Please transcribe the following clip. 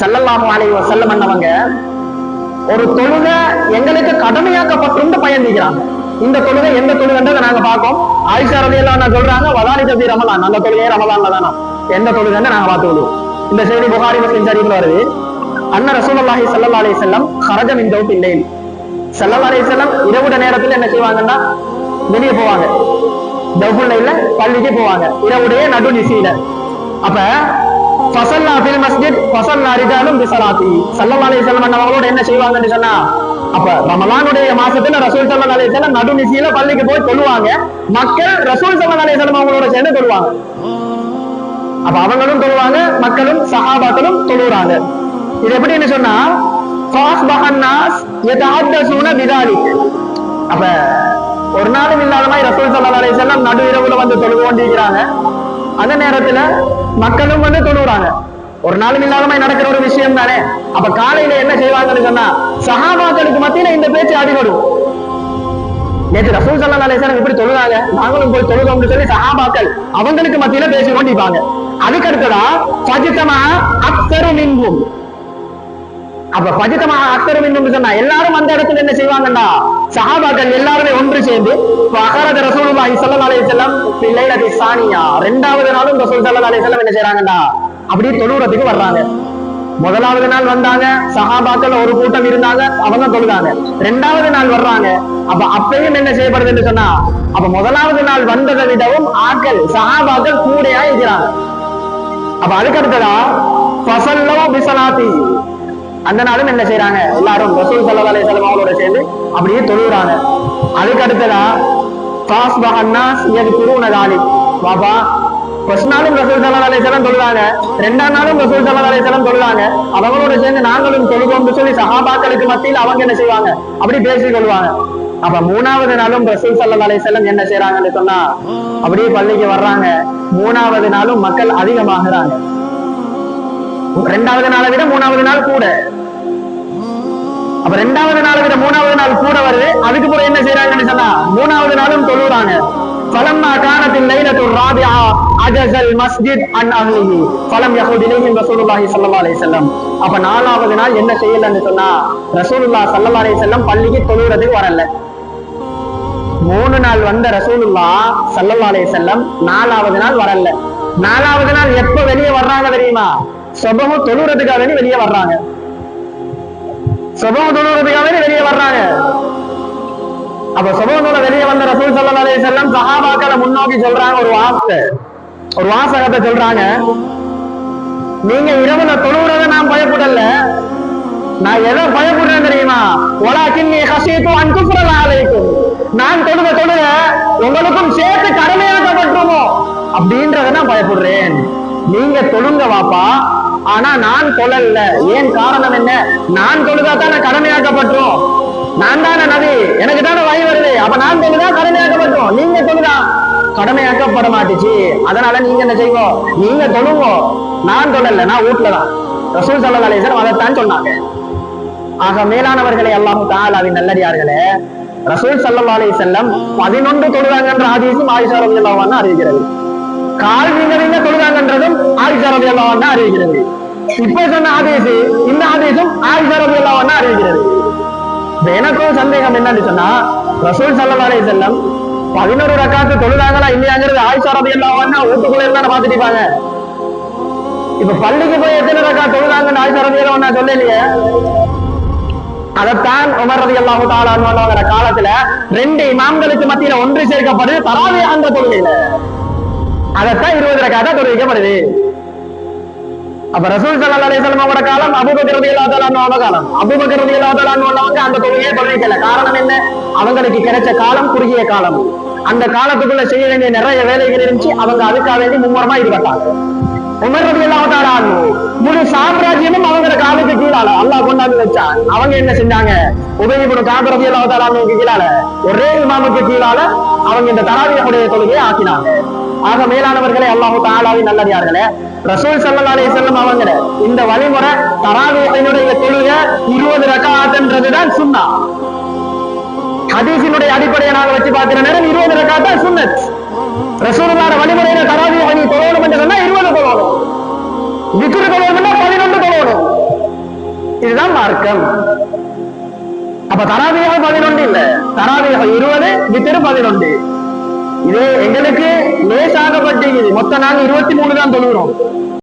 செல்லல்லாம அலைவ செல்லம் பண்ணவங்க ஒரு தொழுகை எங்களுக்கு கடமையாக்கப்பட்டிருந்து பயணிக்கிறாங்க இந்த தொழுகை எந்த தொழுகைன்றதை நாங்க பார்க்கோம். ஆயிஷா ரவி எல்லாம் சொல்றாங்க வதானி தபி ரமலான். அந்த தொழுகையே ரமலான்ல தானா? எந்த தொழுகைன்னு நாங்க பார்த்து விடுவோம். இந்த செய்தி புகாரி முஸ்லிம் சரிவில் வருது. அண்ணன் ரசூலல்லாஹி சல்லா அலி செல்லம் ஹரஜம் இந்த இல்லை சல்லா அலி செல்லம் இரவுட நேரத்துல என்ன செய்வாங்கன்னா வெளியே போவாங்க. டபுள் பள்ளிக்கு போவாங்க. இரவுடைய நடுநிசையில அப்ப ஃபசல்லா ஃபில் மஸ்ஜித் ஃபசல்லா ரிஜாலும் பிசலாத்தி ஸல்லல்லாஹு அலைஹி வஸல்லம் அவங்களோட என்ன செய்வாங்கன்னு சொன்னா அப்ப ரமலானுடைய மாசத்துல ரசூல் சல்லா அலைஹி வஸல்லம் நடுநிசியில பள்ளிக்கு போய் தொழுவாங்க மக்கள் ரசூல் சல்லா அலைஹி வஸல்லம் அவங்களோட சேர்ந்து தொழுவாங்க அப்ப அவங்களும் தொழுவாங்க மக்களும் சஹாபாக்களும் தொழுறாங்க இது எப்படின்னு சொன்னா ஃபாஸ்பஹன் யதஹத்தஸூன பிதாலிக் அப்ப ஒரு நாளும் இல்லாத மாதிரி ரசூல் சல்லா அலைஹி வஸல்லம் நடு இரவுல வந்து தொழுது அந்த நேரத்துல மக்களும் வந்து தொழுறாங்க ஒரு நாளும் இல்லாத நடக்கிற ஒரு விஷயம் தானே? அப்ப காலையில என்ன செய்வாங்கன்னு சொன்னா சகாபாக்களுக்கு மத்தியில இந்த பேச்சு அடிபடும். நேற்று ரசூல் சல்லா அலிஸ்லாம் இப்படி தொழுதாங்க நாங்களும் போய் தொழுதோம்னு சொல்லி சகாபாக்கள் அவங்களுக்கு மத்தியில பேசி கொண்டிருப்பாங்க. அதுக்கு அடுத்ததா பஜித்தமா அக்சரு அப்ப பஜித்தமா அக்சரு மின்கும் சொன்னா எல்லாரும் அந்த இடத்துல என்ன செய்வாங்கடா சஹாபாக்கள் எல்லாருமே ஒன்று சேர்ந்து அகரத ரசூலுல்லாஹி ஸல்லல்லாஹு அலைஹி வஸல்லம் பிள்ளைலதி சானியா ரெண்டாவது நாளும் ரசூல் ஸல்லல்லாஹு அலைஹி வஸல்லம் என்ன செய்றாங்கடா அப்படியே தொழுறதுக்கு வர்றாங்க. முதலாவது நாள் வந்தாங்க சஹாபாக்கள் ஒரு கூட்டம் இருந்தாங்க அவங்க தொழுதாங்க. ரெண்டாவது நாள் வர்றாங்க. அப்ப அப்பயும் என்ன செய்யப்படுதுன்னு சொன்னா அப்ப முதலாவது நாள் வந்ததை விடவும் ஆக்கள் சஹாபாக்கள் கூடையா இருக்கிறாங்க. அப்ப அதுக்கடுத்ததா பசல்லோ பிசலாத்தி அந்த நாளும் என்ன செய்யறாங்க எல்லாரும் ரசூல் சல்லா அலைஹி அவங்களோட சேர்ந்து அப்படியே தொழுகிறாங்க அதுக்கு அடுத்ததா பாஸ் பஹன்னாஸ் இது குருனதாலி பாபா ஃபர்ஸ்ட் நாளும் ரசூல் சல்லா சலம் தொழுதாங்க. ரெண்டாம் நாளும் ரசூல் சல்லா சலம் தொழுதாங்க. அவங்களோட சேர்ந்து நாங்களும் தொழுகோம்னு சொல்லி சகாபாக்களுக்கு மத்தியில் அவங்க என்ன செய்வாங்க? அப்படி பேசிக் கொள்வாங்க. அப்ப மூணாவது நாளும் ரசூல் சல்லா அலைஹி என்ன செய்யறாங்கன்னு சொன்னா அப்படியே பள்ளிக்கு வர்றாங்க. மூணாவது நாளும் மக்கள் அதிகமாகிறாங்க. ரெண்டாவது நாளை விட மூணாவது நாள் கூட அப்ப ரெண்டாவது நாளை விட மூணாவது நாள் கூட வருது அதுக்கு பிறகு என்ன செய்யறாங்கன்னு சொன்னா மூணாவது நாளும் தொழுறாங்க فلما كانت الليلة الرابعة عجز المسجد عن أهله فلم يخرج إليهم رسول الله صلى الله عليه وسلم அப்ப நாலாவது நாள் என்ன செய்யலன்னு சொன்னா ரசூலுல்லாஹ் ஸல்லல்லாஹு அலைஹி வஸல்லம் பள்ளிக்கு தொழுறதுக்கு வரல மூணு நாள் வந்த ரசூலுல்லா ஸல்லல்லாஹு அலைஹி வஸல்லம் நாலாவது நாள் வரல நாலாவது நாள் எப்ப வெளியே வர்றாங்க தெரியுமா சபகம் தொழுறதுக்காக வேண்டி வெளியே வர்றாங்க. சபகம் தொழுறதுக்காக வேண்டி வெளியே வர்றாங்க. அப்ப சபகத்தோட வெளியே வந்த ரசூல் சல்லா அலி செல்லம் சஹாபாக்களை முன்னோக்கி சொல்றாங்க ஒரு வார்த்தை ஒரு வாசகத்தை சொல்றாங்க நீங்க இரவுல தொழுறத நான் பயப்படல. நான் எதை பயப்படுறேன் தெரியுமா? உலகின் நீ ஹசீத்து அன்புப்புறல அழைக்கும் நான் தொழுத தொழுக உங்களுக்கும் சேர்த்து கடமையாக்கப்பட்டுருமோ அப்படின்றத நான் பயப்படுறேன். நீங்க தொழுங்க வாப்பா. ஆனா நான் தொழல்ல. ஏன் காரணம் என்ன? நான் தொழுதா தானே கடமையாக்கப்பட்டோம். நான் தானே நபி. எனக்கு தானே வாய் வருது. அப்ப நான் தொழுதா கடமையாக்கப்பட்டோம். நீங்க தொழுதா? கடமையாக்கப்பட மாட்டுச்சு. அதனால நீங்க என்ன செய்வோம் நீங்க தொழுவோ நான் தொழல நான் வீட்டுல தான். ரசூல் சல்லா அலிஸ்லாம் அதைத்தான் சொன்னாங்க. ஆக மேலானவர்களை அல்லாஹு தாலாவின் நல்லடியார்களே ரசூல் சல்லா அலி செல்லம் பதினொன்று தொழுவாங்கன்ற ஆதிசும் ஆயிஷா ரவி அறிவிக்கிறது. கால் வீங்க வீங்க தொழுதாங்கன்றதும் ஆயிஷா ரவி அல்லாவான்னு அறிவிக்கிறது. இப்ப சொன்ன ஆதேசு இந்த ஆதேசம் ஆயிஷா ரவி அல்லாவான்னு அறிவிக்கிறது. எனக்கும் சந்தேகம் என்னன்னு சொன்னா ரசூல் சல்லா செல்லம் பதினோரு ரக்காத்து தொழுதாங்களா இல்லையாங்கிறது ஆயிஷா ரவி அல்லாவான்னு வீட்டுக்குள்ள இருந்தா பாத்துட்டு இப்ப பள்ளிக்கு போய் எத்தனை ரக்கா தொழுதாங்கன்னு ஆயிஷா ரவி அல்லாவான்னு சொல்லலையே? அதைத்தான் உமர் ரதி அல்லாஹு தாலான்னு காலத்துல ரெண்டு இமாம்களுக்கு மத்தியில ஒன்று சேர்க்கப்படுது தராவே அந்த தொழுகையில. அதைத்தான் இருபது ரக்காத்தா தொழுவிக்கப்படுது அப்ப ரசூல் சல்லா அலிஸ்லாம் அவரோட காலம் அபுபக்கர் ரதி காலம். அபுபக்கர் ரதி அந்த தொழுகையை தொழுவிக்கல காரணம் என்ன? அவங்களுக்கு கிடைச்ச காலம் குறுகிய காலம். அந்த காலத்துக்குள்ள செய்ய வேண்டிய நிறைய வேலைகள் இருந்துச்சு. அவங்க அதுக்காக வேண்டி மும்முரமா ஈடுபட்டாங்க. உமர் ரதி முழு சாம்ராஜ்யமும் அவங்க காலுக்கு கீழால. அல்லாஹ் கொண்டாந்து வச்சான். அவங்க என்ன செஞ்சாங்க? உபயோகிப்பு காபர் ரதி அல்லா தாலானுக்கு கீழால ஒரே இமாமுக்கு கீழால அவங்க இந்த தராவியுடைய தொழுகையை ஆக்கினாங்க. ஆக மேலானவர்களே அல்லாஹு தாலாவின் நல்லதார்களே ரசூல் சல்லா அலி செல்லம் அவங்க இந்த வழிமுறை தராவியினுடைய தொழுகை இருபது ரக்காத்துன்றதுதான் சுண்ணா ஹதீஸினுடைய அடிப்படையை நாங்க வச்சு பார்க்கிற நேரம் இருபது ரக்காத்தான் சுன்னத் மார்க்கம் அப்ப தராவியாக பதினொன்று இல்ல. தராவியாக இருபது வித்திரு பதினொன்று. இது எங்களுக்கு லேசாகப்பட்டிருக்குது மொத்தம் நாங்க இருபத்தி மூணு தான் தொழுகிறோம்.